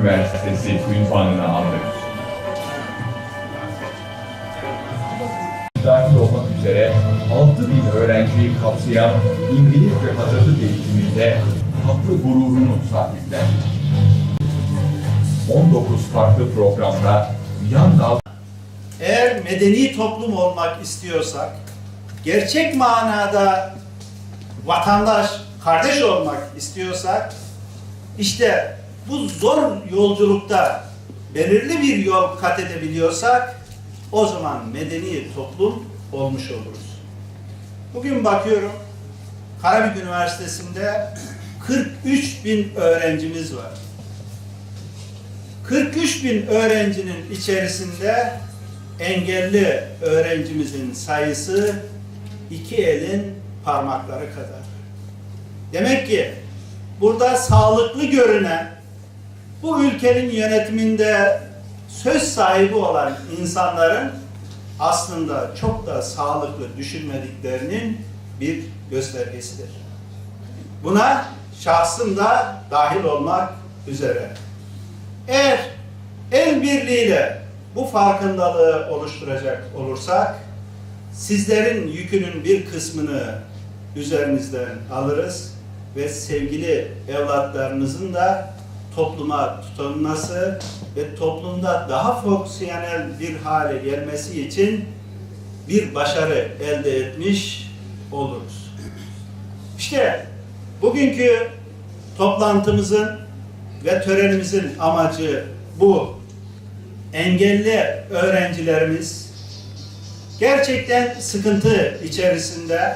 Üniversitesi ünvanını aldı. Dahil olmak üzere 6 bin öğrenciyi kapsayan İngiliz ve Hazırlık eğitiminde haklı gururunu sahiplendi. 19 farklı programda yan dal Eğer medeni toplum olmak istiyorsak, gerçek manada vatandaş, kardeş olmak istiyorsak, işte bu zor yolculukta belirli bir yol kat edebiliyorsak, o zaman medeni toplum olmuş oluruz. Bugün bakıyorum, Karabük Üniversitesi'nde 43 bin öğrencimiz var. 43 bin öğrencinin içerisinde engelli öğrencimizin sayısı iki elin parmakları kadar. Demek ki burada sağlıklı görünen bu ülkenin yönetiminde söz sahibi olan insanların aslında çok da sağlıklı düşünmediklerinin bir göstergesidir. Buna şahsım da dahil olmak üzere. Eğer el birliğiyle bu farkındalığı oluşturacak olursak sizlerin yükünün bir kısmını üzerinizden alırız ve sevgili evlatlarınızın da topluma tutunması ve toplumda daha fonksiyonel bir hale gelmesi için bir başarı elde etmiş oluruz. İşte bugünkü toplantımızın ve törenimizin amacı bu. Engelli öğrencilerimiz gerçekten sıkıntı içerisinde.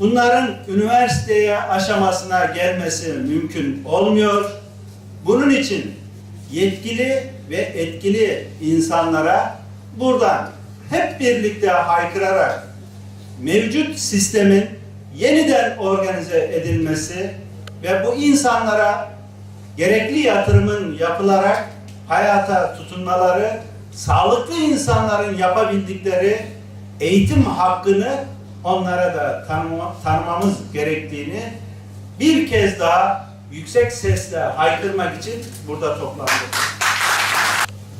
Bunların üniversiteye aşamasına gelmesi mümkün olmuyor. Bunun için yetkili ve etkili insanlara buradan hep birlikte haykırarak mevcut sistemin yeniden organize edilmesi ve bu insanlara gerekli yatırımın yapılarak hayata tutunmaları, sağlıklı insanların yapabildikleri eğitim hakkını onlara da tanıma, tanımamız gerektiğini bir kez daha yüksek sesle haykırmak için burada toplandık.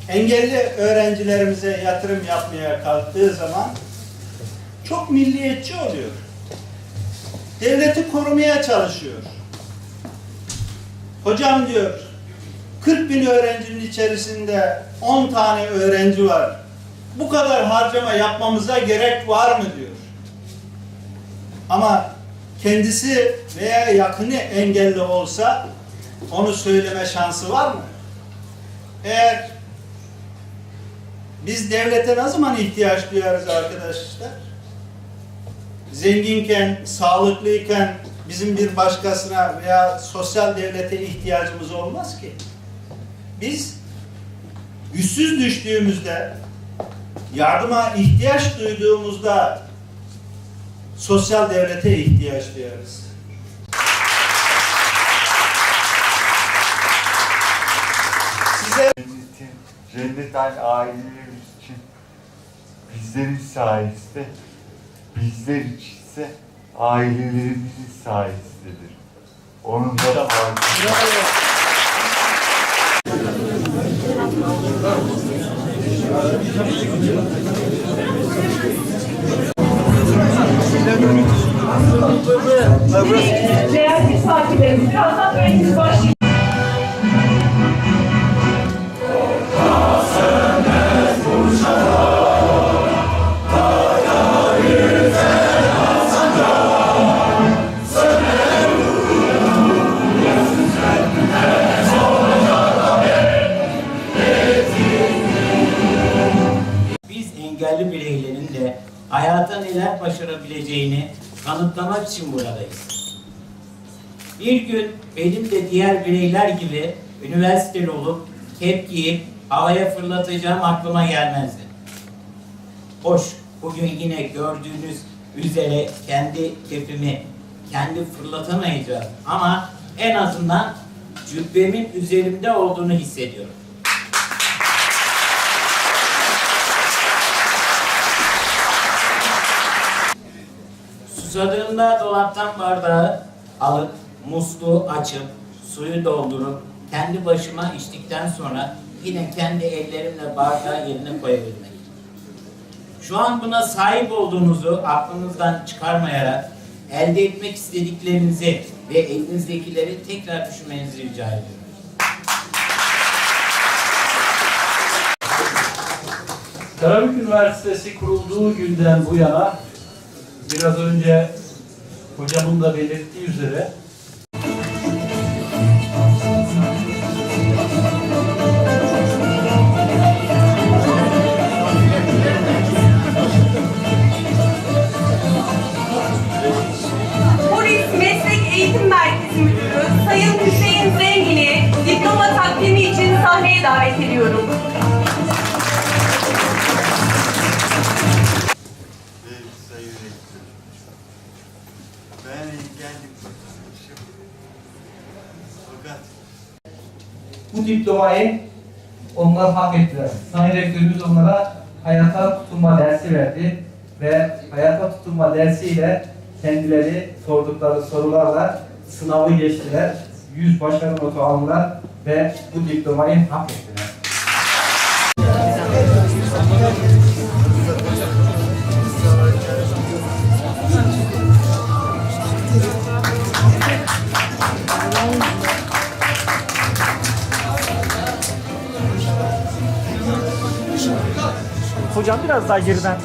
Engelli öğrencilerimize yatırım yapmaya kalktığı zaman çok milliyetçi oluyor. Devleti korumaya çalışıyor. Hocam diyor, 40 bin öğrencinin içerisinde 10 tane öğrenci var. Bu kadar harcama yapmamıza gerek var mı diyor. Ama kendisi veya yakını engelli olsa onu söyleme şansı var mı? Eğer biz devlete ne zaman ihtiyaç duyarız arkadaşlar? Zenginken, sağlıklıyken bizim bir başkasına veya sosyal devlete ihtiyacımız olmaz ki. Biz güçsüz düştüğümüzde, yardıma ihtiyaç duyduğumuzda sosyal devlete ihtiyaç duyarız. Size Cennetin, cennetten ailelerimiz için bizlerin sayesinde, bizler içinse ailelerimizin sayesindedir. Onun da farkı. Biz engelli bireylerin de hayata neler başarabileceğini kanıtlamak için buradayız. Bir gün benim de diğer bireyler gibi üniversiteli olup kep giyip havaya fırlatacağım aklıma gelmezdi. Hoş, bugün yine gördüğünüz üzere kendi kepimi kendi fırlatamayacağım ama en azından cübbemin üzerimde olduğunu hissediyorum. Susadığımda dolaptan bardağı alıp musluğu açıp suyu doldurup kendi başıma içtikten sonra yine kendi ellerimle bardağı yerine koyabilmek. Şu an buna sahip olduğunuzu aklınızdan çıkarmayarak elde etmek istediklerinizi ve elinizdekileri tekrar düşünmenizi rica ediyorum. Karabük Üniversitesi kurulduğu günden bu yana biraz önce hocamın da belirttiği üzere bu diplomayı onlar hak ettiler. Sayın Rektörümüz onlara hayata tutunma dersi verdi ve hayata tutunma dersiyle kendileri sordukları sorularla sınavı geçtiler. 100 başarı notu aldılar ve bu diplomayı hak ettiler. Hocam biraz daha geriden.